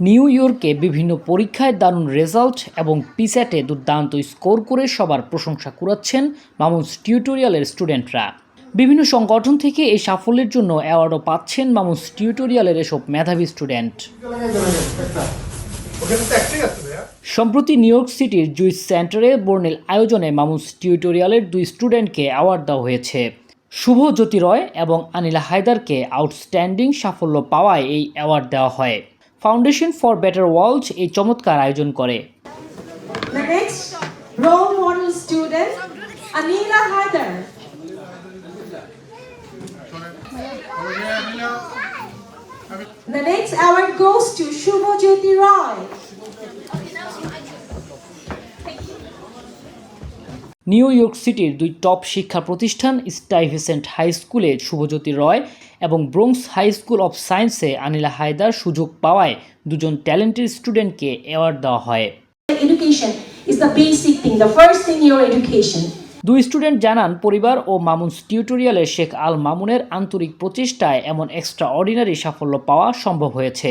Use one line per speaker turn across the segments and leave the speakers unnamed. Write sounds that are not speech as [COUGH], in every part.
New ইয়র্কে বিভিন্ন পরীক্ষায় দারুণ রেজাল্ট এবং পিস্যাটে দুর্দান্ত স্কোর করে সবার প্রশংসা কুড়াচ্ছেন মামুনস টিউটোরিয়ালের স্টুডেন্টরা। বিভিন্ন সংগঠন থেকে এই সাফল্যের জন্য অ্যাওয়ার্ডও পাচ্ছেন মামুনস টিউটোরিয়ালের এসব মেধাবী স্টুডেন্ট। সম্প্রতি নিউ ইয়র্ক সিটির জুইস সেন্টারে বর্ণিল আয়োজনে মামুস টিউটোরিয়ালের দুই স্টুডেন্টকে অ্যাওয়ার্ড দেওয়া হয়েছে। শুভ জ্যোতি রয় এবং আনিলা হায়দারকে আউটস্ট্যান্ডিং সাফল্য পাওয়ায় এই অ্যাওয়ার্ড দেওয়া হয়। ফাউন্ডেশন ফর বেটার ওয়ার্ল্ড এই চমৎকার আয়োজন করে।
The next award goes to Shubho Jyoti Roy.
New York সিটির দুই টপ শিক্ষা প্রতিষ্ঠান স্টাইভিসেন্ট হাই স্কুলে শুভজ্যোতি রয় এবং ব্রোংস হাই স্কুল অফ সায়েন্সে আনিলা হায়দার সুযোগ পাওয়ায় দুজন ট্যালেন্টেড স্টুডেন্টকে অ্যাওয়ার্ড দেওয়া হয়. দুই স্টুডেন্ট জানান পরিবার ও মামুনস টিউটোরিয়ালে শেখ আল মামুনের আন্তরিক প্রচেষ্টায় এমন এক্সট্রা অর্ডিনারি সাফল্য পাওয়া সম্ভব হয়েছে।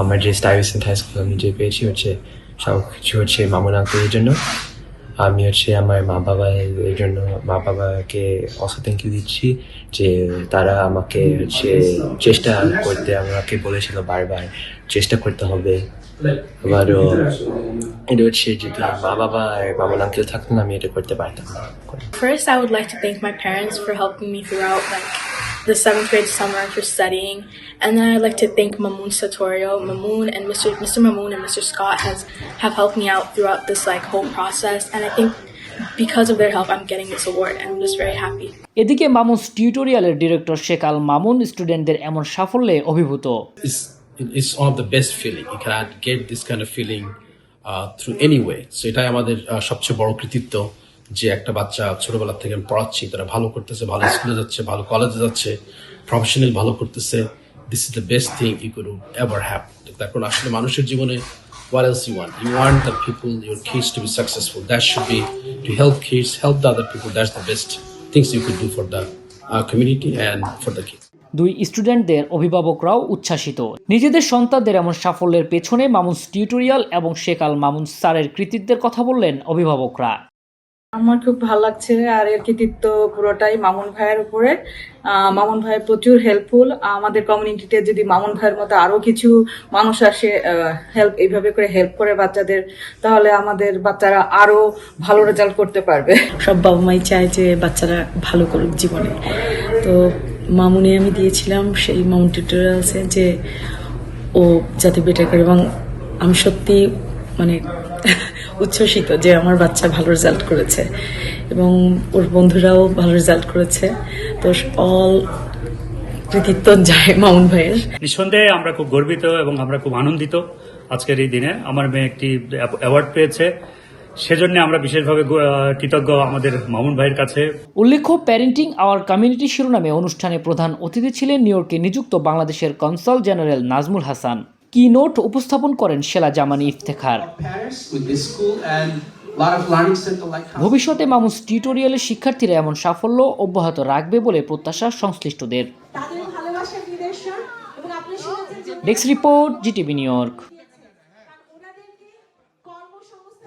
আমার যে স্টাইভিসেন্ট হাই স্কুল আমি যে পেয়েছি হচ্ছে সব কিছু হচ্ছে মামুন আঙ্কেলের জন্য। আমি হচ্ছে আমার মা বাবার এই জন্য মা বাবাকে অসো থ্যাংক ইউ দিচ্ছি যে তারা আমাকে হচ্ছে চেষ্টা করতে আমাকে বলেছিল বারবার চেষ্টা করতে হবে। আবারও এটা হচ্ছে যদি মা বাবা মামুন আঙ্কেল থাকতেন আমি এটা করতে পারতাম না।
First, I would like to thank my parents for helping me throughout the seventh grade summer for studying, and then I'd like to thank Mamoon Satorio. Mamoon and Mr. Mr. Mamoon and Mr. Scott has have helped me out throughout this like whole process, and I think because of their help, I'm getting this award, and I'm just very happy.
এদিকে মামুনস টিউটোরিয়ালের director Sheikh Al Mamun স্টুডেন্টদের এমন সাফল্যে অভিভূত
it's it's one of the best feeling. You cannot get this kind of feeling uh, through any way. So এটাই আমাদের uh, সবচেয়ে বড় কৃতিত্ব যে একটা বাচ্চা ছোটবেলা থেকে আমি পড়াচ্ছি তারা ভালো করতেছে ভালো স্কুলে যাচ্ছে ভালো কলেজে যাচ্ছে প্রফেশনাল ভালো করতেছে this is the best thing you could ever have কারণ আসলে মানুষের জীবনে what else you want? You want the people your kids to be successful. That should be to help kids help the other people. That's the best things you could do for the uh, community and for the kids.
দুই স্টুডেন্টদের অভিভাবকরাও উচ্ছ্বাসিত। নিজেদের সন্তানদের এমন সাফল্যের পেছনে Mamun's tutorial এবং শেখ আল মামুন স্যারের কৃতিত্বের কথা বললেন অভিভাবকরা।
আমার খুব ভালো লাগছে আর এর কৃতিত্ব পুরোটাই মামুন ভাইয়ের উপরে। মামুন ভাই প্রচুর হেল্পফুল আমাদের কমিউনিটিতে যদি মামুন ভাইয়ের মতো আরও কিছু মানুষ আসে হেল্প এইভাবে করে হেল্প করে বাচ্চাদের, তাহলে আমাদের বাচ্চারা আরও ভালো রেজাল্ট করতে পারবে। সব বাবা মাই চায় যে বাচ্চারা ভালো করুক জীবনে। তো মামুনে আমি দিয়েছিলাম সেই মামুন টিউটোরিয়ালসে যে ও যাতে বেটার করে এবং আমি সত্যি মানে [LAUGHS] উচ্ছ্বসিত যে আমার বাচ্চা ভালো রেজাল্ট করেছে। এবং ওর বন্ধুরাও ভালো রেজাল্ট করেছে। তো অল কৃতিত্ব যায় মামুন ভাইয়ের।
নিঃসন্দেহে আমরা খুব গর্বিত এবং আমরা খুব আনন্দিত আজকের এই দিনে। আমার মেয়ে একটি অ্যাওয়ার্ড পেয়েছে। সেজন্য আমরা বিশেষভাবে কৃতজ্ঞ আমাদের মামুন ভাইয়ের কাছে।
উল্লেখ্য প্যারেন্টিং আওয়ার কমিউনিটি শিরোনামে অনুষ্ঠানে প্রধান অতিথি ছিলেন নিউ ইয়র্কে নিযুক্ত বাংলাদেশের কনসাল জেনারেল নাজমুল হাসান। কি নোট উপস্থাপন করেন শেলা জামানি ইফতেখার। ভবিষ্যতে মামুস টিউটোরিয়ালের শিক্ষার্থীরা এমন সাফল্য অব্যাহত রাখবে বলে প্রত্যাশা সংশ্লিষ্টদের। Desk report GTV New York